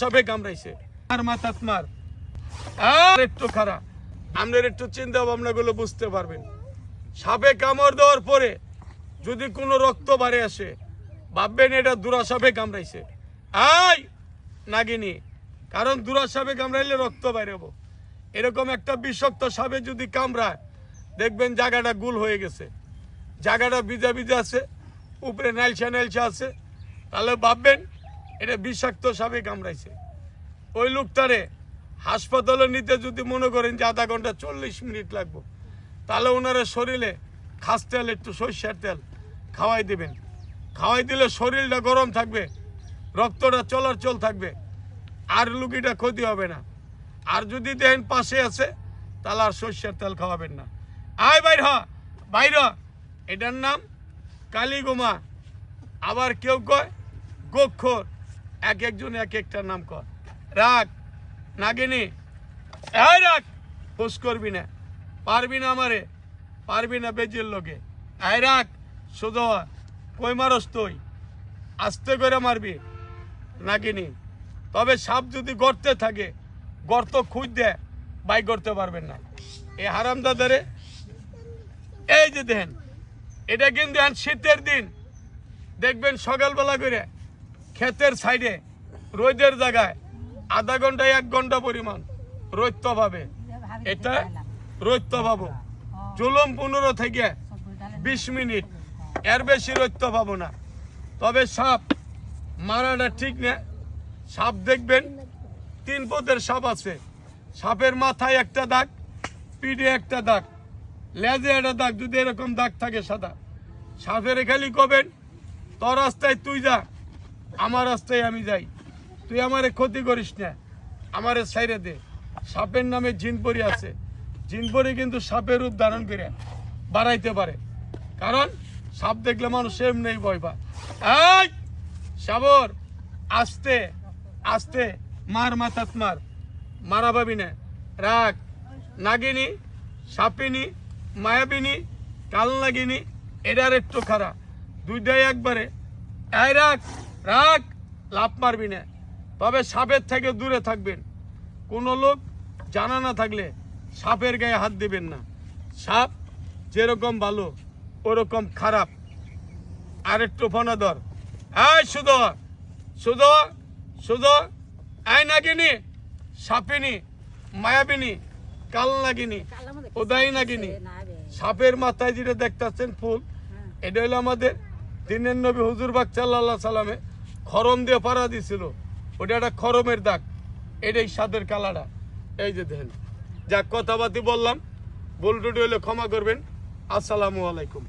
সবে কামড়াইছে। আর মাথাত মার। আর একটু খারাপ। আপনার একটু চিন্তা ভাবনা গুলো বুঝতে পারবেন। সাপে কামড় দেওয়ার পরে যদি কোনো রক্ত বাড়ে আসে, ভাববেন এটা দুরা সাপে কামড়াইছে। আই নাগিনি। কারণ দুরা সাপে কামড়াইলে রক্ত বাইরেবো এরকম একটা বিষাক্ত সাপে যদি কামড়ায়, দেখবেন জায়গাটা গুল হয়ে গেছে। জায়গাটা ভিজা ভিজা আছে, উপরে নাইলসা নাইলসা আছে। তাহলে ভাববেন এটা বিষাক্ত সাপে কামড়াইছে। ওই লোকটারে হাসপাতালে নিতে যদি মনে করেন যে আধা ঘণ্টা চল্লিশ মিনিট লাগবো, তাহলে ওনারা শরীরে খাস তেল, একটু সর্ষের তেল খাওয়াই দিবেন। খাওয়াই দিলে শরীরটা গরম থাকবে, রক্তটা চলাচল থাকবে, আর লুকিটা ক্ষতি হবে না। আর যদি দেখেন পাশে আছে, তাহলে আর সর্ষের তেল খাওয়াবেন না। আয় বাইর হ, বাইর এটার নাম কালীগোমা। আবার কেউ কয়, গোক্ষর। এক একজন এক একটা নাম কর। রাগ, নাগিনী, এই রাগ হুস করবি না। পারবি না আমারে, পারবি না বেজির লোকে। এই রাগ শুধু কই মারস তুই? আস্তে করে মারবি, নাগিনী। তবে সাপ যদি গর্তে থাকে, গর্ত খুঁজ দে, বাই করতে পারবেন না। এই হারাম দাদারে এই যে দেন এটা কিন্তু শীতের দিন। দেখবেন সকালবেলা করে ক্ষেতের সাইডে, রোদের জায়গায়, আধা ঘণ্টা, এক ঘণ্টা পরিমাণ রৈত্য পাবে এটা রৈত্য পাবো জুলুম পনেরো থেকে বিশ মিনিট। এর বেশি রৈত্য পাবো না। তবে সাপ মারাটা ঠিক না। সাপ দেখবেন, তিন পদের সাপ আছে। সাপের মাথায় একটা দাগ, পিঠে একটা দাগ, লেজে একটা দাগ, যদি এরকম দাগ থাকে সাদা। সাপের খালি কবেন, তোর রাস্তায় তুই যা। আমার রাস্তায় আমি যাই। তুই আমারে ক্ষতি করিস না। আমারে সাইরে দে। সাপের নামে জিনপরি আছে। জিনপরি কিন্তু সাপের রূপ ধারণ করে বাড়াইতে পারে। কারণ সাপ দেখলে মানুষ এমনি ভয় পায়। এই, সাবর, আস্তে আস্তে, মার মাথাত মার। মারা পাবি না। রাগ, নাগিনী, সাপিনী, মায়াবিনী কাল নাগিনী এটার একটু খারাপ। দুইটাই একবারে। এই, রাগ। রাগ লাভ মারবি না। তবে সাপের থেকে দূরে থাকবেন। কোনো লোক জানা না থাকলে সাপের গায়ে হাত দিবেন না। সাপ যেরকম ভালো ওরকম খারাপ। আর একটু ফনাদর এই শুধু শুধু শুধু এই নাগিনী সাপিনী মায়াবিনী কাল নাগিনী উদয় নাগিনী সাপের মাথায় যেটা দেখতেছেন ফুল এটা হলো আমাদের দিনের নবী হুজুর বাগ সাল্লাহ সাল্লামে খরম দিয়ে পাড়া দিছিল। ওটা একটা খরমের দাগ। এটাই সাদের কালাটা এই যে দেখেন, যা কথাবার্তি বললাম বলটুটি টুটি হলে ক্ষমা করবেন। আসসালামু আলাইকুম।